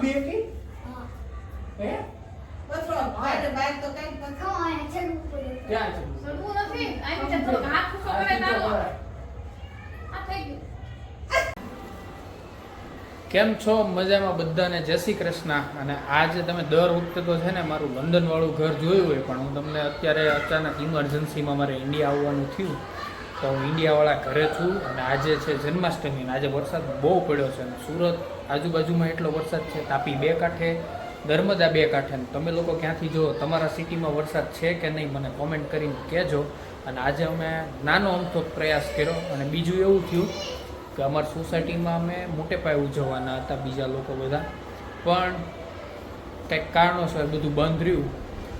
આંબી એકી હે. પથરો ભાઈને બાઈક તો કઈ પથરો. અહીંયા ચડવું પડે. ક્યાં છે સડવું નથી. આઈ બીજા થોડો હાથ ફૂંકો કરે આ થઈ ગયું. કેમ છો? મજામાં બધાને? જય શ્રી કૃષ્ણ. અને આજે તમે દર વખતે તો છે ને મારું લંડનવાળું ઘર જોયું હોય પણ હું તમને અત્યારે અચાનક ઇમરજન્સીમાં મારે ઇન્ડિયા આવવાનું થયું. તો હું ઇન્ડિયાવાળા ઘરે છું અને આજે છે જન્માષ્ટમી આજે વરસાદ બહુ પડ્યો છે અને સુરત આજુબાજુમાં એટલો વરસાદ છે, તાપી બે કાંઠે, નર્મદા બે કાંઠે. તમે લોકો ક્યાંથી જો તમારા સિટીમાં વરસાદ છે કે નહીં મને કોમેન્ટ કરીને કહેજો. અને આજે અમે નાનો અમથો પ્રયાસ કર્યો અને બીજું એવું થયું કે અમારી સોસાયટીમાં અમે મોટે પાયે ઉજવવાના હતા, બીજા લોકો બધા. પણ કંઈક કારણોસર બધું બંધ રહ્યું.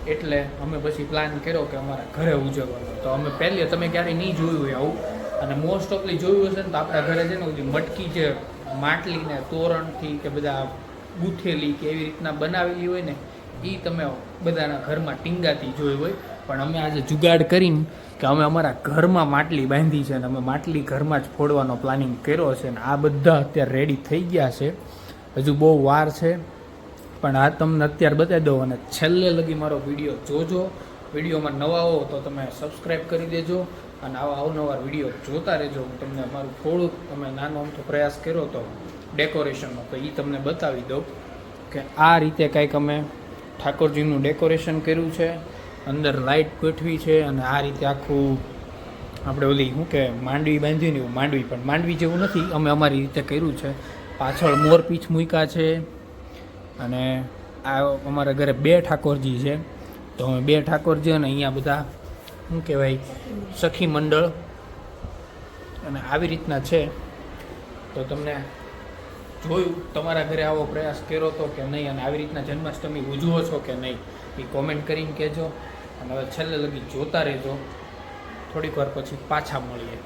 એટલે અમે પછી પ્લાન કર્યો કે અમારા ઘરે ઉજવવાનો. તો અમે પહેલી તમે ક્યારેય નહીં જોયું હોય આવું. અને મોસ્ટ ઓફલી જોયું હશે ને તો આપણા ઘરે છે ને મટકી જે માટલીને તોરણથી કે બધા ગૂંથેલી કે એવી રીતના બનાવેલી હોય ને એ તમે બધાના ઘરમાં ટીંગાતી જોઈ હોય. પણ અમે આજે જુગાડ કરીને કે અમે અમારા ઘરમાં માટલી બાંધી છે અને અમે માટલી ઘરમાં જ ફોડવાનો પ્લાનિંગ કર્યો છે અને આ બધા અત્યારે રેડી થઈ ગયા છે. હજુ બહુ વાર છે. પણ આ તમને અત્યારે બતાવી દઉં અને છેલ્લે લગી મારો વીડિયો જોજો. વિડીયોમાં નવા હો તો તમે સબસ્ક્રાઈબ કરી દેજો અને આવા અવનવાર વીડિયો જોતા રહેજો. હું તમને મારું થોડુંક, તમે નાનો અમથો પ્રયાસ કર્યો હતો ડેકોરેશનનો તો એ તમને બતાવી દઉં કે આ રીતે કાંઈક અમે ઠાકોરજીનું ડેકોરેશન કર્યું છે. અંદર લાઇટ ગોઠવી છે અને આ રીતે આખું આપણે ઓલી શું કે માંડવી બાંધીને એવું માંડવી, પણ માંડવી જેવું નથી. અમે અમારી રીતે કર્યું છે. પાછળ મોરપીંછ મૂક્યા છે. અને આ અમારા ઘરે બે ઠાકોરજી છે. તો અમે બે ઠાકોરજી અને અહીંયા બધા, શું કહેવાય, સખી મંડળ અને આવી રીતના છે. તો તમને જોયું, તમારા ઘરે આવો પ્રયાસ કર્યો હતો કે નહીં અને આવી રીતના જન્માષ્ટમી ઉજવો છો કે નહીં, એ કોમેન્ટ કરીને કહેજો. અને હવે છેલ્લે લગી જોતા રહેજો. થોડીક વાર પછી પાછા મળીએ.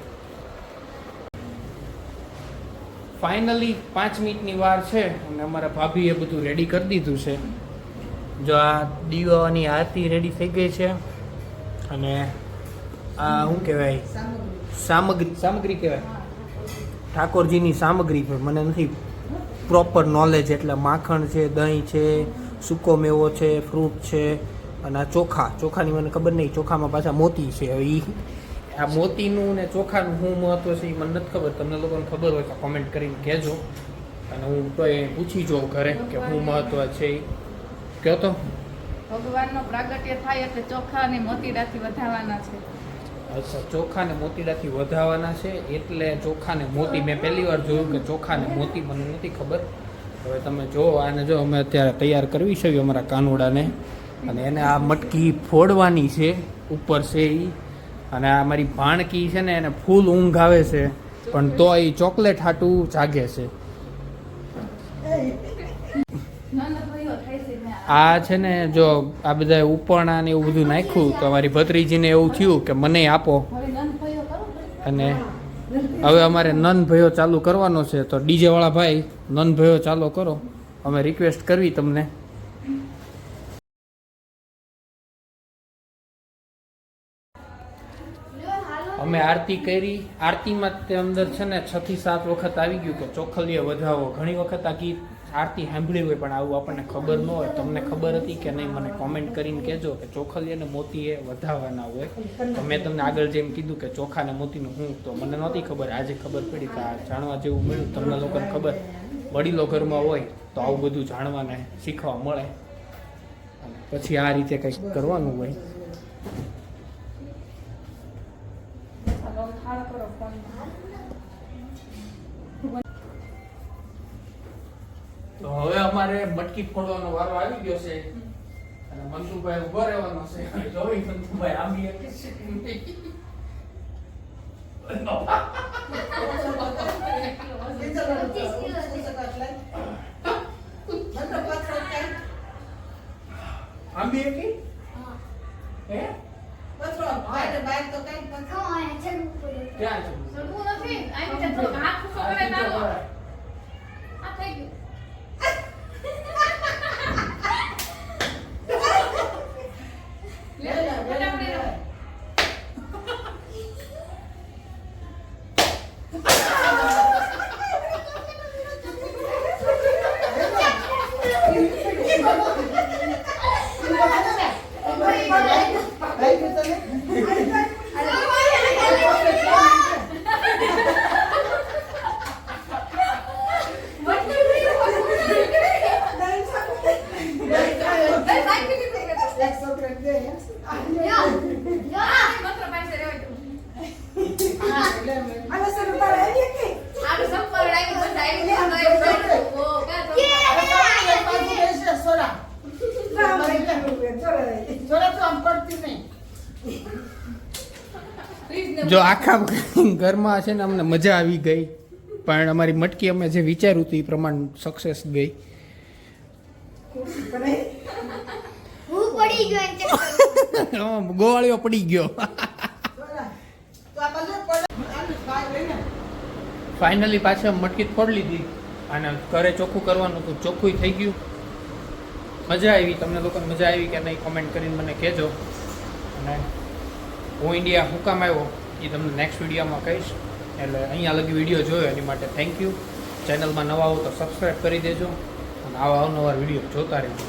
ફાઇનલી પાંચ મિનિટની વાર છે અને અમારા ભાભીએ બધું રેડી કરી દીધું છે. જો આ દીવાની આરતી રેડી થઈ ગઈ છે અને આ શું કહેવાય? સામગ્રી. સામગ્રી કહેવાય. ઠાકોરજીની સામગ્રી પણ મને નથી પ્રોપર નોલેજ એટલે માખણ છે, દહીં છે, સૂકો મેવો છે ફ્રૂટ છે અને આ ચોખા. ચોખાની મને ખબર નહીં, ચોખામાં પાછા મોતી છે. ઈ આ મોતીનું ને ચોખાનું શું મહત્વ છે એ મને નથી ખબર. તમને લોકોને ખબર હોય તો કોમેન્ટ કરીને કહેજો. અને હું તો એ પૂછી જોઉં ઘરે કે શું મહત્વ છે એ. કહો તો? ભગવાનનો પ્રાગટ્ય થાય એટલે ચોખા અને મોતીડાથી વધારવાના છે. અચ્છા ચોખા ને મોતીડાથી વધારવાના છે એટલે ચોખા ને મોતી. મેં પહેલી વાર જોયું કે ચોખા ને મોતી. મને નથી ખબર. હવે તમે જો આને જો અમે અત્યારે તૈયાર કરવી છે અમારા કાનુડાને. અને એને આ મટકી ફોડવાની છે ઉપર છે એ અને આ મારી ભાણકી છે ને, એને ફૂલ ઊંઘ આવે છે. પણ તો એ ચોકલેટ હાટું જાગે છે. આ છે ને, જો આ બધા ઉપરણા ને એવું બધું નાખ્યું તો અમારી ભત્રીજીને એવું થયું કે મને આપો. અને હવે અમારે નન ભયો ચાલુ કરવાનો છે, તો ડીજે વાળા ભાઈ નન ભયો ચાલુ કરો. અમે રિક્વેસ્ટ કરવી તમને. અમે આરતી કરી. આરતીમાં તે અંદર છે ને છ થી સાત વખત આવી ગયું કે ચોખલીએ વધાવો. ઘણી વખત આ ગીત આરતી સાંભળી હોય, પણ આવું આપણને ખબર ન હોય. તમને ખબર હતી કે નહીં? મને કોમેન્ટ કરીને કહેજો કે ચોખલ્ય અને મોતી મોતીએ વધાવવાના હોય. તો મેં તમને આગળ જેમ કીધું કે ચોખા ને મોતીનું હું તો મને નહોતી ખબર. આજે ખબર પડી કે આ જાણવા જેવું મળ્યું. તમને લોકોને ખબર. વડીલો ઘરમાં હોય તો આવું બધું જાણવાને શીખવા મળે. પછી આ રીતે કંઈક કરવાનું હોય. ચાલો થાળ કરો ફોન તો હવે અમારે મટકી ફોડવાનો વારો આવી ગયો છે અને મનસુભાઈ ઊભો રહેવાનો છે જોઈ મનસુભાઈ આંબી એક બીજો પચીસ કિલો છે. પચીસ એટલે. મને પથરો કાંઈ આંબી એકી હા. હે પથરો ભાઈને બાઈક તો કાંઈ પથરો. ખાઓ અહીંયા ચડવું એક છોકરો જો આખા ઘરમાં છે ને અમને મજા આવી ગઈ પણ અમારી મટકી અમે જે વિચાર્યું હતું એ પ્રમાણે સક્સેસ ગઈ. પડી ગયો. ગોવાળીઓ પડી ગયો. ફાઇનલી પાછા મટકી ફોડ લીધી અને ઘરે ચોખ્ખું કરવાનું હતું. ચોખ્ખું થઈ ગયું. મજા આવી. તમને લોકોને મજા આવી કે નહીં કોમેન્ટ કરીને મને કહેજો. અને હું ઇન્ડિયા હું કામ આવ્યો. એ તમને નેક્સ્ટ વિડીયોમાં કહીશ. એટલે અહીંયા લગી વીડિયો જોયો. એની માટે થેન્ક યુ ચેનલમાં નવા હો તો સબસ્ક્રાઈબ કરી દેજો. અને આવા અવનવા વીડિયો જોતા રહેજો.